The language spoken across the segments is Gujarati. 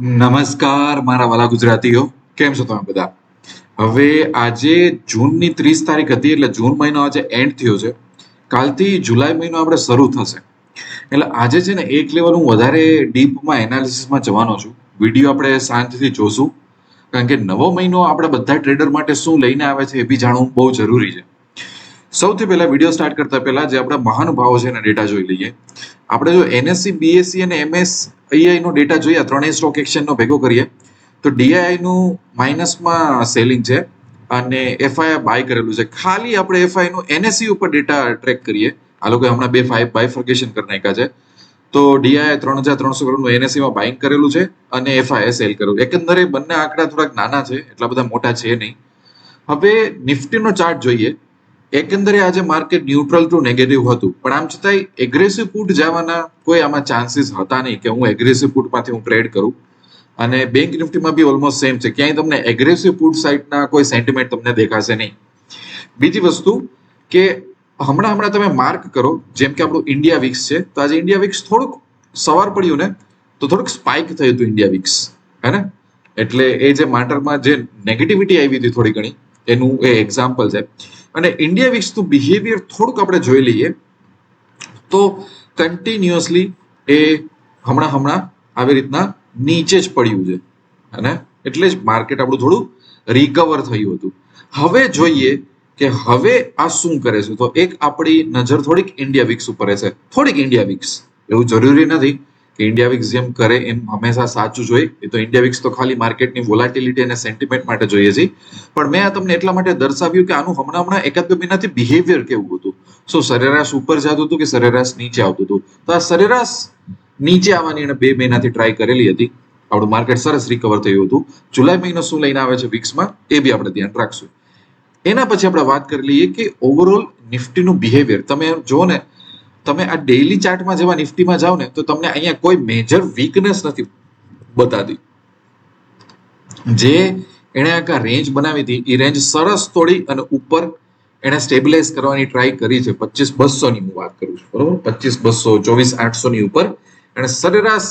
નમસ્કાર, મારા વાલા ગુજરાતીઓ. કેમ છો તમે બધા? હવે આજે જૂનની ત્રીસ તારીખ હતી, એટલે જૂન મહિનો આજે એન્ડ થયો છે. કાલથી જુલાઈ મહિનો આપણે શરૂ થશે. એટલે આજે છે ને, એક લેવલ હું વધારે ડીપમાં એનાલિસિસમાં જવાનો છું. વીડિયો આપણે શાંતિથી જોશું. કારણ કે નવો મહિનો આપણે બધા ટ્રેડર માટે શું લઈને આવે છે એ બી જાણવું બહુ જરૂરી છે. સૌથી પહેલા વીડિયો સ્ટાર્ટ કરતા પહેલા જે આપણા મહાનુભાવો છે એના ડેટા જોઈ લઈએ. આપણે જો એનએસસી બીએસસી અને એમએસ નો ડેટા જોઈએ, ત્રણેય સ્ટોક એક્સચેન્જનો ભેગો કરીએ, તો ડીઆઈનું માઇનસમાં સેલિંગ છે અને એફઆઈ બાય કરેલું છે. ખાલી આપણે એફઆઈ નું એનએસસી ઉપર ડેટા ટ્રેક કરીએ. આ લોકો હમણાં બે ફાઈવ બાયફર્કેશન કરી નાખ્યા છે. તો ડીઆઈ ત્રણ હજાર ત્રણસો કરોડનું એનએસસીમાં બાઇંગ કરેલું છે અને એફઆઈએ સેલ કરેલું એકંદરે બંને આંકડા થોડાક નાના છે, એટલા બધા મોટા છે નહીં. હવે નિફ્ટીનો ચાર્ટ જોઈએ. એકંદરે આજે માર્કેટ ન્યુટ્રલ ટુ નેગેટિવ હતું. પણ આમ છતાંય એગ્રેસિવ પુટ જવાના કોઈ આમાં ચાન્સીસ હતા નહીં કે હું એગ્રેસિવ પુટમાંથી હું ટ્રેડ કરું. અને બેંક નિફ્ટીમાં બી ઓલમોસ્ટ સેમ છે. ક્યાંય તમને એગ્રેસિવ પુટ સાઇડના કોઈ સેન્ટિમેન્ટ તમને દેખાશે નહીં. બીજી વસ્તુ કે હમણાં હમણાં તમે માર્ક કરો, જેમ કે આપણું ઇન્ડિયા વિક્સ છે, તો આજે ઇન્ડિયા વિક્સ થોડુંક સવાર પડ્યું ને, તો થોડુંક સ્પાઇક થયું હતું ઇન્ડિયા વિક્સ હે ને? એટલે એ જે માર્ટરમાં જે નેગેટિવિટી આવી હતી થોડી ઘણી, એનું એ એક્ઝામ્પલ છે. અને ઇન્ડિયા વિક્સનું બિહેવિયર થોડુંક આપણે જોઈ લઈએ, તો કન્ટિન્યુઅસલી એ હમણાં હમણાં આવી રીતના નીચે જ પડ્યું છે. અને એટલે જ માર્કેટ આપણું થોડું રિકવર થયું હતું. હવે જોઈએ કે હવે આ શું કરે છે? તો એક આપણી નજર થોડીક ઇન્ડિયા વિક્સ ઉપર છે થોડીક ઇન્ડિયા વિક્સ એવું જરૂરી નથી. કે ઇન્ડિયા વિક્સ જેમ કરે એમ હંમેશા સાચું જોઈએ. તો ઇન્ડિયા વિક્સ તો ખાલી માર્કેટની વોલાટિલિટી અને સેન્ટિમેન્ટ માટે જોઈએ છે. પણ મેં આ તમને એટલા માટે દર્શાવ્યું કે આનું હમણાં હમણાં એકાદ બે મહિનાથી બિહેવિયર કેવું હતું. સો સરેરાશ ઉપર જતું હતું કે સરેરાશ નીચે આવતું હતું? તો આ સરેરાશ નીચે આવવાની એને બે મહિનાથી ટ્રાય કરેલી હતી. આપણું માર્કેટ સરસ રિકવર થયું હતું. જુલાઈ મહિનો શું લઈને આવે છે વિક્સમાં એ બી આપણે ધ્યાન રાખશું. એના પછી આપણે વાત કરી લઈએ કે ઓવરઓલ નિફ્ટીનું બિહેવિયર તમે જો ને તમે આ ડેઇલી ચાર્ટમાં જેવા નિફ્ટીમાં જાઓ ને, તો તમને અહીંયા કોઈ મેજર વીકનેસ નથી બતાતી જે એણે આખા રેન્જ બનાવી હતી, એ રેન્જ સરસ તોડી અને ઉપર એણે સ્ટેબિલાઇઝ કરવાની ટ્રાય કરી છે. પચીસ બસો ની હું વાત કરું છું, બરોબર? પચીસ બસો, ચોવીસ આઠસો ની ઉપર એણે સરેરાશ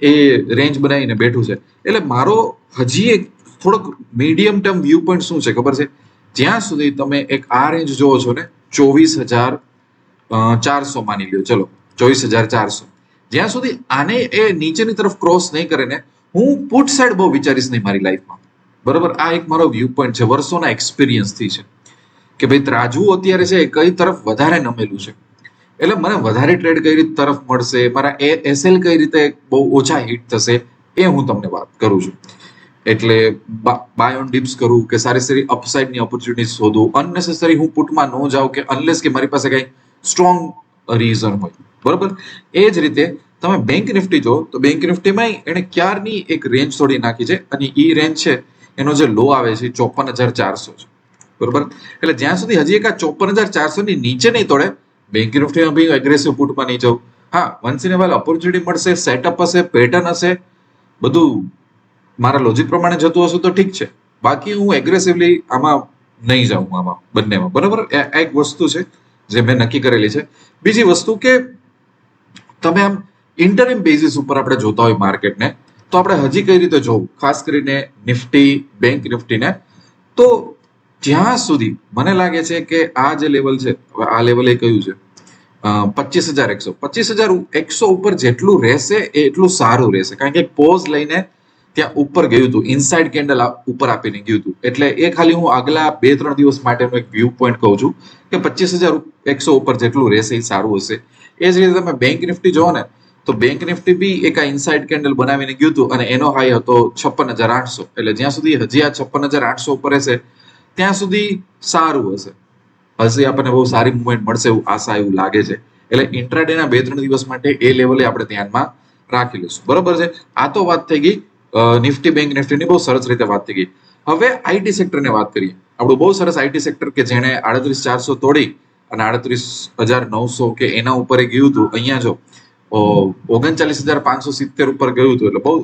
એ રેન્જ બનાવીને બેઠું છે. એટલે મારો હજી એક થોડોક મીડિયમ ટર્મ વ્યૂ પોઈન્ટ શું છે ખબર છે? જ્યાં સુધી તમે એક આ રેન્જ જોવો છો ને, ચોવીસ હજાર ચારસો માની લ્યો, ચલો, ચોવીસ હજાર ચારસો. જ્યાં સુધી આને એ નીચેની તરફ ક્રોસ નહીં કરે ને, હું પુટ સાઈડ બહુ વિચારીશ નહીં મારી લાઈફમાં બરોબર? આ એક મારો વ્યૂ પોઈન્ટ છે, વર્ષોના એક્સપિરિયન્સથી છે. કે ભાઈ ત્રાજવું અત્યારે છે, એ કઈ તરફ વધારે નમેલું છે. એટલે મને વધારે ટ્રેડ કઈ રીતે તરફ મળશે, મારા એ એસએલ કઈ રીતે બહુ ઓછા હિટ થશે, એ હું તમને વાત કરું છું. એટલે બાય ઓન ડિપ્સ કરું કે સારી સારી અપસાઇડની ઓપોર્ચ્યુનિટી શોધું. અનનેસેસરી હું પુટમાં ન જાઉં કે અનલેસ કે મારી પાસે કઈ સ્ટ્રોંગ રીઝન હોય. બરોબર? એ જ રીતે તમે બેંક નિફ્ટી જો તો બેંક નિફ્ટીમાં એને ક્યારની એક રેન્જ છોડી નાખી છે? અને એ રેન્જ છે, એનો જે લો આવે છે ચોપન હજાર ચારસો છે. બરોબર? એટલે જ્યાં સુધી હજી એક આ ચોપન હજાર ચારસો ની નીચે નહીં તોડે બેંક નિફ્ટીમાં બી એગ્રેસિવ પુટમાં નહીં જવું. હા વન્સ ઇન વેલ ઓપોર્ચ્યુનિટી મળશે સેટઅપ હશે પેટર્ન હશે, બધું મારા લોજિક પ્રમાણે જતું હશે તો ઠીક છે. બાકી હું એગ્રેસિવલી આમાં નહીં જાઉં, આમાં બંનેમાં. બરાબર? એક વસ્તુ છે. જે મેં નક્કી કરેલી છે. બીજી વસ્તુ કે તમે આમ ઇન્ટરનેમ બેઝિસ ઉપર આપણે જોતા હોય માર્કેટને, તો આપણે હજી કઈ રીતે જોવું? ખાસ કરીને નિફ્ટી, બેંક નિફ્ટીને. તો જ્યાં સુધી મને લાગે છે કે આ જે લેવલ છે આ લેવલે કયું છે? પચીસ હજાર એકસો. પચીસ હજાર એકસો ઉપર જેટલું રહેશે એટલું સારું રહેશે. કારણ કે પોઝ લઈને ત્યાં ઉપર ગયું હતું. ઇનસાઇડ કેન્ડલ ઉપર આપીને ગયું હતું. એટલે એ ખાલી હું આગલા બે ત્રણ દિવસ માટેનું એક વ્યૂ પોઈન્ટ કહું છું કે પચીસ હજાર એકસો ઉપર જેટલું રહેશે એ સારું હશે. એ જ રીતે તમે બેંક નિફ્ટી જોવો ને, તો બેંક નિફ્ટી બી એક આ ઇનસાઇડ કેન્ડલ બનાવીને ગયું હતું અને એનો હાઈ હતો છપ્પન હજાર આઠસો. એટલે જ્યાં સુધી હજી આ છપ્પન હજાર આઠસો ઉપર રહેશે, ત્યાં સુધી સારું હશે. હજી આપણને બહુ સારી મુવમેન્ટ મળશે એવું આશા એવું લાગે છે. એટલે ઇન્ટ્રાડેના બે ત્રણ દિવસ માટે એ લેવલે આપણે ધ્યાનમાં રાખી લઈશું. બરોબર છે? આ તો વાત થઈ ગઈ. નિફ્ટી બેંક, નિફ્ટીની બહુ સરસ રીતે વાત થઈ ગઈ. હવે આઈટી સેક્ટરની વાત કરીએ. આપણું બહુ સરસ આઈટી સેક્ટર કે જેણે આડત્રીસ ચારસો તોડી અને આડત્રીસ હજાર નવસો કે એના ઉપર ગયું હતું, અહીંયા જો ઓગણચાલીસ હજાર પાંચસો સિત્તેર ઉપર ગયું હતું. એટલે બહુ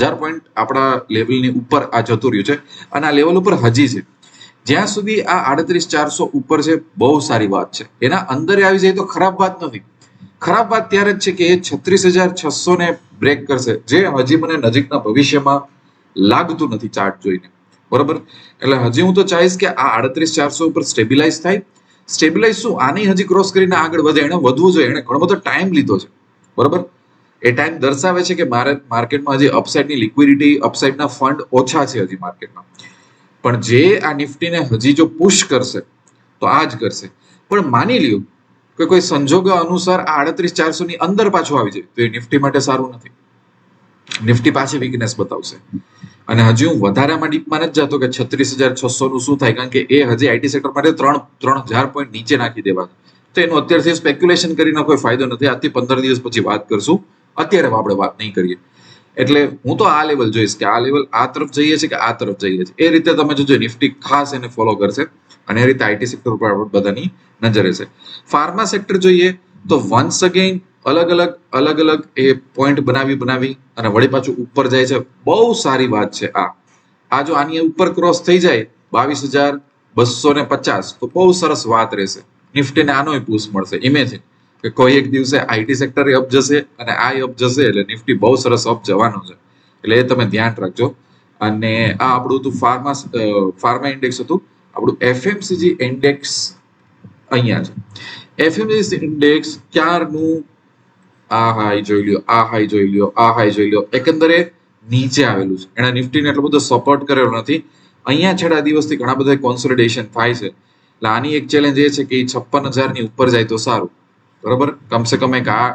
હજાર પોઈન્ટ આપણા લેવલની ઉપર આ જતું રહ્યું છે અને આ લેવલ ઉપર હજી છે. જ્યાં સુધી આ આડત્રીસ ચારસો ઉપર છે, બહુ સારી વાત છે. એના અંદર આવી જાય તો ખરાબ વાત નથી. ખરાબ વાત ત્યારે જ છે કે એ છત્રીસ હજાર છસો ને બ્રેક કરશે, જે હજી મને નજીકના ભવિષ્યમાં લાગતું નથી ચાર્ટ જોઈને. બરોબર? એટલે હજી હું તો ચાહીશ કે આ આડત્રીસ ચારસો ઉપર સ્ટેબિલાઇઝ થાય. સ્ટેબિલાઇઝ શું? આની હજી ક્રોસ કરીને આગળ વધે એને વધવું જોઈએ. એને ઘણો બધો ટાઈમ લીધો છે. બરોબર? એ ટાઈમ દર્શાવે છે કે મારે માર્કેટમાં હજી અપસાઇડની લિક્વિડિટી અપસાઇડના ફંડ ઓછા છે હજી માર્કેટમાં. પણ જે આ નિફ્ટીને હજી જો પુશ કરશે, તો આ જ કરશે. પણ માની લ્યો કે કોઈ સંજોગ અનુસાર આડત્રીસ ચારસો ની અંદર પાછું આવી જાય. તો એ નિફ્ટી માટે સારું નથી. નિફ્ટી પાછી વીકનેસ બતાવશે. અને હજી હું વધારામાં ડીપમાં નથી જતો કે છત્રીસ હજાર છસો નું શું થાય? કારણ કે એ હજી આઈટી સેક્ટર માટે ત્રણ ત્રણ હજાર પોઈન્ટ નીચે નાખી દેવા તો એનું અત્યારથી સ્પેક્યુલેશન કરીને કોઈ ફાયદો નથી. આજથી પંદર દિવસ પછી વાત કરશું. અત્યારે આપણે વાત નહીં કરીએ. એટલે હું તો આ લેવલ જોઈશ કે આ લેવલ આ તરફ જઈએ છે કે આ તરફ જઈએ છે એ રીતે તમે જોજો, નિફ્ટી ખાસ એને ફોલો કરશે. અને એ રીતે આઈટી સેક્ટર ઉપર આપણે બધાની નજર રહેશે. ફાર્મા સેક્ટર જોઈએ તો વન્સ અગેન અલગ અલગ અલગ અલગ એ પોઈન્ટ બનાવી બનાવી અને વળી પાછું ઉપર જાય છે. બહુ સારી વાત છે આ. આ જો આની ઉપર ક્રોસ થઈ જાય બાવીસ હજાર બસો ને પચાસ, તો બહુ સરસ વાત રહેશે. નિફ્ટીને આનોય પુશ મળશે. ઇમેજિન કે કોઈ એક દિવસે આઈટી સેક્ટર અપ જશે અને આ અપ જશે એટલે નિફ્ટી બહુ સરસ અપ જવાનું છે. એટલે એ તમે ધ્યાન રાખજો. અને આ આપણું હતું ફાર્મા ફાર્મા ઇન્ડેક્સ હતું. આપણું એફએમસીજી ઇન્ડેક્સ અહીંયા છે. એફએમસીજી ઇન્ડેક્સ ક્યારનું આ હાઈ જોઈ લ્યો, આ હાઈ જોઈ લ્યો, આ હાઈ જોઈ લ્યો, એકંદરે નીચે આવેલું છે. એના નિફ્ટીને એટલો બધો સપોર્ટ કરેલો નથી. અહીંયા છેલ્લા દિવસથી ઘણા બધા કોન્સોલિડેશન થાય છે. એટલે આની એક ચેલેન્જ એ છે કે એ છપ્પન હજારની ઉપર જાય તો સારું. બરોબર? કમસે કમ એક આ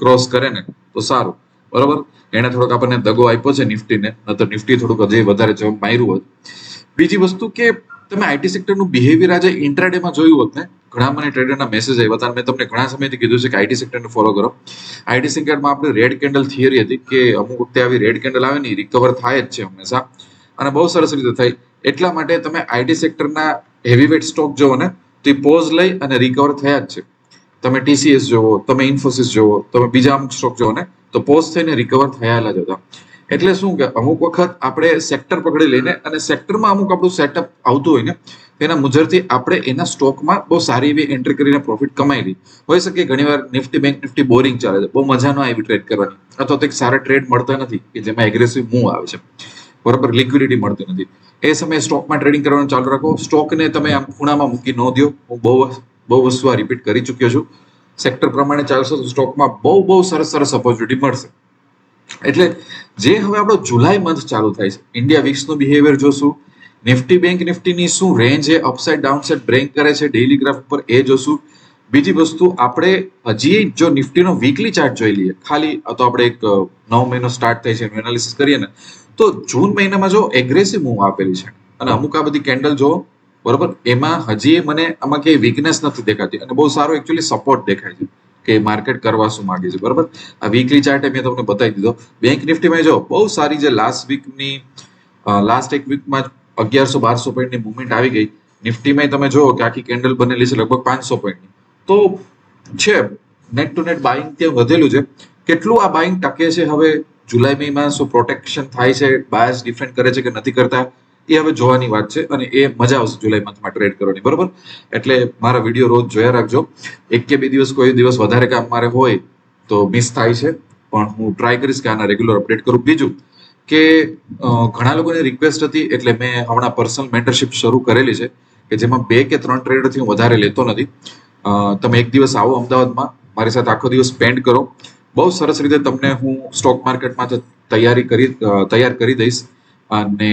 ક્રોસ કરે ને તો સારું. બરોબર? એને થોડોક આપણને દગો આપ્યો છે નિફ્ટીને નતર નિફ્ટી થોડુંક હજી વધારે જમ્પ માર્યું હોત. બીજી વસ્તુ કે તમે આઈટી સેક્ટરનું બિહેવિયર આજે ઇન્ટ્રાડેમાં જોયું હોત ને, ઘણા મને ટ્રેડરના મેસેજ આવ્યા હતા મેં તમને ઘણા સમયથી કીધું છે કે આઈટી સેક્ટરને ફોલો કરો. આઈટી સેક્ટરમાં આપણે રેડ કેન્ડલ થિયરી હતી કે અમુક વખતે આવી રેડ કેન્ડલ આવે ને રિકવર થાય જ છે હંમેશા. અને બહુ સરસ રીતે થાય એટલા માટે તમે આઈટી સેક્ટરના હેવીવેટ સ્ટોક જોવો ને, તો એ પોઝ લઈ અને રિકવર થયા જ છે. તમે ટીસીએસ જોવો, તમે ઇન્ફોસિસ જોવો, તમે બીજા અમુક સ્ટોક જોવો ને, તો પોઝ થઈને રિકવર થયેલા જ હતા. એટલે શું કે અમુક વખત આપણે સેક્ટર પકડી લઈને અને સેક્ટરમાં અમુક આપણું સેટઅપ આવતું હોય ને, તેના મુજબથી આપણે એના સ્ટોકમાં બહુ સારી એવી એન્ટ્રી કરીને પ્રોફિટ કમાઈ લઈ હોઈ શકે ઘણીવાર નિફ્ટી બેંક, નિફ્ટી બોરિંગ ચાલે છે. બહુ મજા ન આવી ટ્રેડ કરવાની. અથવા તો એક સારા ટ્રેડ મળતા નથી, કે જેમાં એગ્રેસિવ મૂવ આવે છે. બરોબર લિક્વિડિટી મળતી નથી. એ સમયે સ્ટોકમાં ટ્રેડિંગ કરવાનું ચાલુ રાખો. સ્ટોકને તમે આમ ખૂણામાં મૂકી ન દો હું બહુ બહુ વસ્તુ રિપીટ કરી ચૂક્યો છું. સેક્ટર પ્રમાણે ચાલશો તો સ્ટોકમાં બહુ બહુ સરસ સરસ ઓપોર્ચ્યુનિટી મળશે. એટલે જે હવે આપણો જુલાઈ મંથ ચાલુ થાય છે ઇન્ડિયા વીક્સનું બિહેવિયર જોશું નિફ્ટી બેંક નિફ્ટીની શું રેન્જ એ અપસાઇડ ડાઉનસાઇડ બ્રેક કરે છે ડેઇલી ગ્રાફ ઉપર એ જોશું. બીજી વસ્તુ, આપણે હજી જો નિફ્ટીનો વીકલી ચાર્ટ જોઈ લઈએ, ખાલી તો આપણે એક નવ મહિનો સ્ટાર્ટ થાય છે, એનું એનાલિસિસ કરીએ ને, તો જૂન મહિનામાં જો એગ્રેસિવ મૂવ આપેલી છે, અને અમુક આ બધી કેન્ડલ જો બરોબર, એમાં હજી મને આમાં કઈ વીકનેસ નથી દેખાતી, અને બહુ સારો એકચ્યુઅલી સપોર્ટ દેખાય છે. કે માર્કેટ કરવા શું માંગે છે, બરાબર? આ વીકલી ચાર્ટ મેં તમને બતાવી દીધો. બેંક નિફ્ટીમાં જો, બહુ સારી જે લાસ્ટ વીકની લાસ્ટ એક વીકમાં અગિયારસો બારસો પોઈન્ટની મુવમેન્ટ આવી ગઈ. નિફ્ટીમાં તમે જુઓ કે આખી કેન્ડલ બનેલી છે લગભગ પાંચસો પોઈન્ટની તો છે નેટ ટુ નેટ બાઇંગ ત્યાં વધેલું છે. કેટલું આ બાઇંગ ટકે છે હવે? જુલાઈ મહિમાં શું પ્રોટેક્શન થાય છે? બાયસ ડિફેન્ડ કરે છે કે નથી કરતા? એ હવે જોવાની વાત છે અને એ મજા આવશે જુલાઈ મંથમાં ટ્રેડ કરવાની, બરોબર? એટલે મારા વીડિયો રોજ જોયા રાખજો. એક કે બે દિવસ કોઈ દિવસ વધારે કામ મારે હોય તો મિસ થાય છે. પણ હું ટ્રાય કરીશ કે આના રેગ્યુલર અપડેટ કરું. બીજું કે ઘણા લોકોની રિક્વેસ્ટ હતી એટલે મેં હમણાં પર્સનલ મેન્ટરશિપ શરૂ કરેલી છે કે જેમાં બે કે ત્રણ ટ્રેડરથી હું વધારે લેતો નથી. તમે એક દિવસ આવો અમદાવાદમાં, મારી સાથે આખો દિવસ સ્પેન્ડ કરો. બહુ સરસ રીતે તમને હું સ્ટોક માર્કેટમાં તૈયારી કરી તૈયાર કરી દઈશ. અને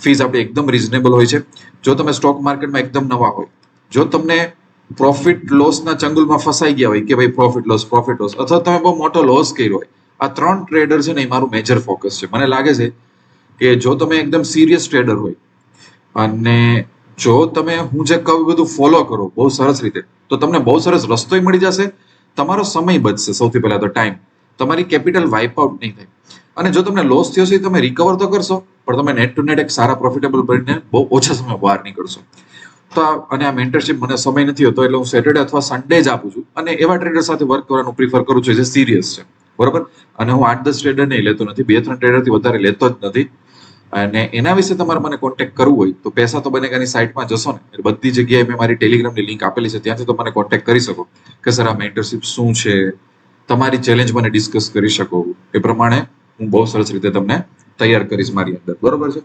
ફીસ આપણી એકદમ રિઝનેબલ હોય છે. જો તમે સ્ટોક માર્કેટમાં એકદમ નવા હોય, જો તમને પ્રોફિટ લોસના ચંગુલમાં ફસાઈ ગયા હોય કે ભાઈ પ્રોફિટ લોસ પ્રોફિટ લોસ અથવા તમે બહુ મોટો લોસ કર્યો હોય, આ ત્રણ ટ્રેડર છે ને એ મારું મેજર ફોકસ છે. મને લાગે છે કે જો તમે એકદમ સિરિયસ ટ્રેડર હોય, અને જો તમે, હું જે કહું બધું ફોલો કરો બહુ સરસ રીતે, તો તમને બહુ સરસ રસ્તો મળી જશે, તમારો સમય બચશે સૌથી પહેલા તો ટાઈમ તમારી કેપિટલ વાઇપ આઉટ નહીં થાય. અને જો તમને લોસ થયો છે, તમે રિકવર તો કરશો, પણ તમે નેટ ટુ નેટ એક સારા પ્રોફિટેબલ બનીને બહુ ઓછા સમય બહાર નીકળશો. તો અને આ મેન્ટરશિપ મને સમય નથી હોતો, એટલે હું સેટરડે અથવા સન્ડે જ આપું છું. અને એવા ટ્રેડર સાથે વર્ક કરવાનું પ્રિફર કરું છું જે સિરિયસ છે. બરોબર? અને હું આઠ દસ ટ્રેડર નહીં લેતો નથી, બે ત્રણ ટ્રેડરથી વધારે લેતો જ નથી. અને એના વિશે તમારે મને કોન્ટેક્ટ કરવું હોય, તો પૈસા તો બનેગાની સાઇટમાં જશો ને બધી જગ્યાએ મેં મારી ટેલિગ્રામની લિંક આપેલી છે, ત્યાંથી તો મને કોન્ટેક્ટ કરી શકો કે, સર, આ મેન્ટરશિપ શું છે? તમારી ચેલેન્જ મને ડિસ્કસ કરી શકો. એ પ્રમાણે હું બહુ સરસ રીતે તમને તૈયાર કરીશ મારી અંદર. બરોબર છે?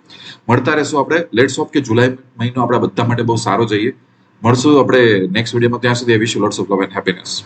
મળતા રહેશું આપણે. લેટ્સ ઓફ કે જુલાઈ મહિનો આપણા બધા માટે બહુ સારો જઈએ. મળશું આપણે નેક્સ્ટ વિડીયોમાં ત્યાં સુધી wish lots of love and happiness.